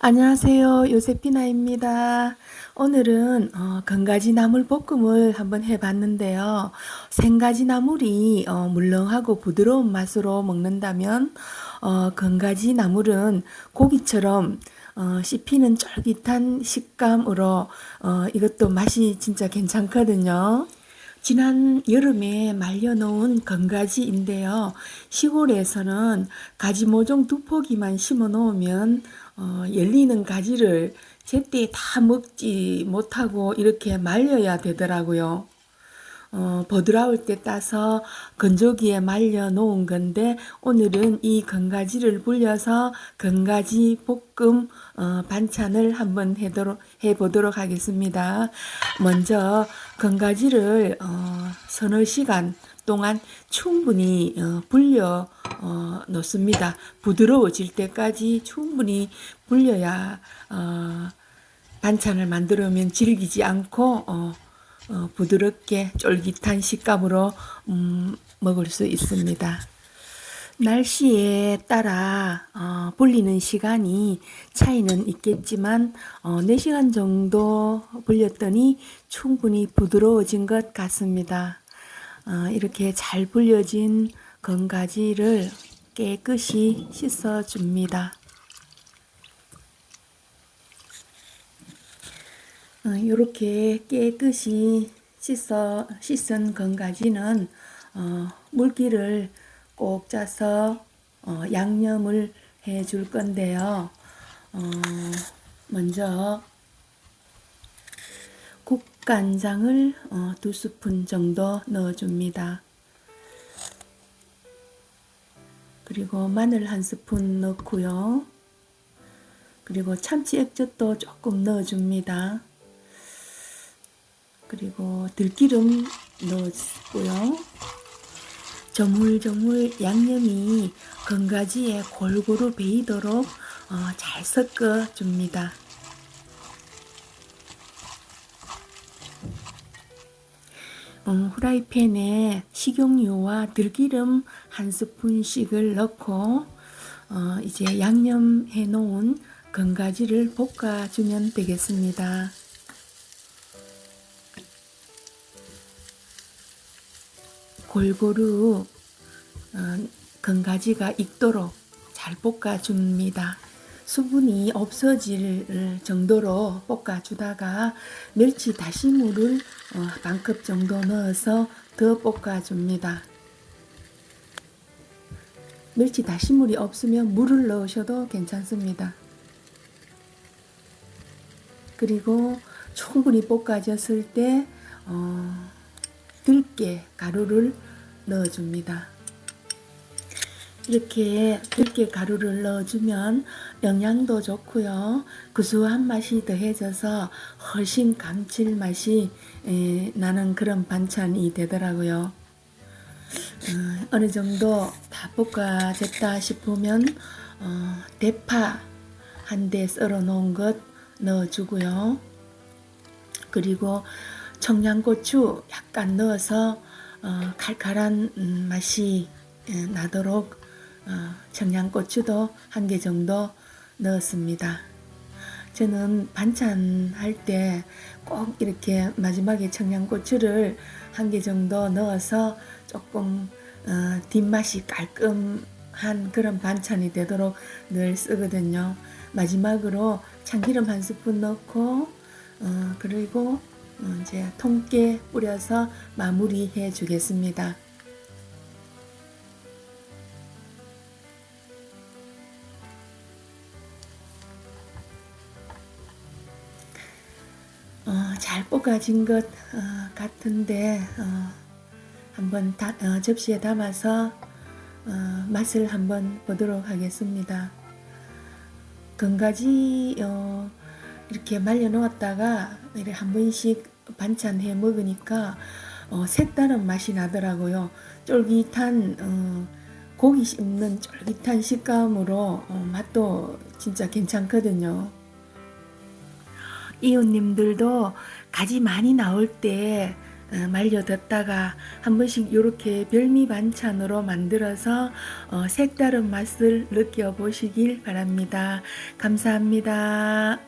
안녕하세요. 요세피나입니다. 오늘은 어, 건가지 나물 볶음을 한번 해봤는데요. 생가지 나물이 어, 물렁하고 부드러운 맛으로 먹는다면 어, 건가지 나물은 고기처럼 어, 씹히는 쫄깃한 식감으로 어, 이것도 맛이 진짜 괜찮거든요. 지난 여름에 말려놓은 건가지인데요. 시골에서는 가지 모종 두 포기만 심어 놓으면 어, 열리는 가지를 제때 다 먹지 못하고 이렇게 말려야 되더라고요. 어, 버드라울 때 따서 건조기에 말려 놓은 건데 오늘은 이 건가지를 불려서 건가지 볶음 어, 반찬을 한번 해도록, 해보도록 하겠습니다. 먼저 건가지를 어, 서너 시간 동안 충분히 어, 불려 어, 놓습니다. 부드러워질 때까지 충분히 불려야 어, 반찬을 만들면 질기지 않고 어, 어, 부드럽게 쫄깃한 식감으로 음, 먹을 수 있습니다. 날씨에 따라 어, 불리는 시간이 차이는 있겠지만 어, 4시간 정도 불렸더니 충분히 부드러워진 것 같습니다. 어, 이렇게 잘 불려진 건가지를 깨끗이 씻어줍니다. 어, 이렇게 깨끗이 씻어 씻은 건가지는 어, 물기를 꼭 짜서 어, 양념을 해 줄 건데요. 어, 먼저 국간장을 어, 두 스푼 정도 넣어줍니다. 그리고 마늘 한 스푼 넣고요. 그리고 참치 액젓도 조금 넣어줍니다. 그리고 들기름 넣었고요. 저물저물 양념이 건가지에 골고루 배이도록 어, 잘 섞어 줍니다. 음, 후라이팬에 식용유와 들기름 한 스푼씩을 넣고 어, 이제 양념해 놓은 건가지를 볶아주면 되겠습니다. 골고루 어, 건가지가 익도록 잘 볶아줍니다. 수분이 없어질 정도로 볶아주다가 멸치 다시물을 어, 반컵 정도 넣어서 더 볶아줍니다. 멸치 다시물이 없으면 물을 넣으셔도 괜찮습니다. 그리고 충분히 볶아졌을 때 어, 들깨 가루를 넣어줍니다. 이렇게 들깨 가루를 넣어주면 영양도 좋고요. 구수한 맛이 더해져서 훨씬 감칠맛이 에, 나는 그런 반찬이 되더라고요. 어, 어느 정도 다 볶아졌다 싶으면 어, 대파 한 대 썰어 놓은 것 넣어주고요. 그리고 청양고추 약간 넣어서 어, 칼칼한 음, 맛이 에, 나도록 어, 청양고추도 한 개 정도 넣었습니다. 저는 반찬 할 때 꼭 이렇게 마지막에 청양고추를 한 개 정도 넣어서 조금 어, 뒷맛이 깔끔한 그런 반찬이 되도록 늘 쓰거든요. 마지막으로 참기름 한 스푼 넣고 어, 그리고 어, 이제 통깨 뿌려서 마무리해 주겠습니다. 어, 잘 볶아진 것 어, 같은데 어, 한번 다, 어, 접시에 담아서 어, 맛을 한번 보도록 하겠습니다. 건가지 어, 이렇게 말려 놓았다가 이렇게 한 번씩 반찬 해 먹으니까 어, 색다른 맛이 나더라고요. 쫄깃한 어, 고기 씹는 쫄깃한 식감으로 어, 맛도 진짜 괜찮거든요. 이웃님들도 가지 많이 나올 때 어, 말려 듣다가 한 번씩 이렇게 별미 반찬으로 만들어서 어, 색다른 맛을 느껴보시길 바랍니다. 감사합니다.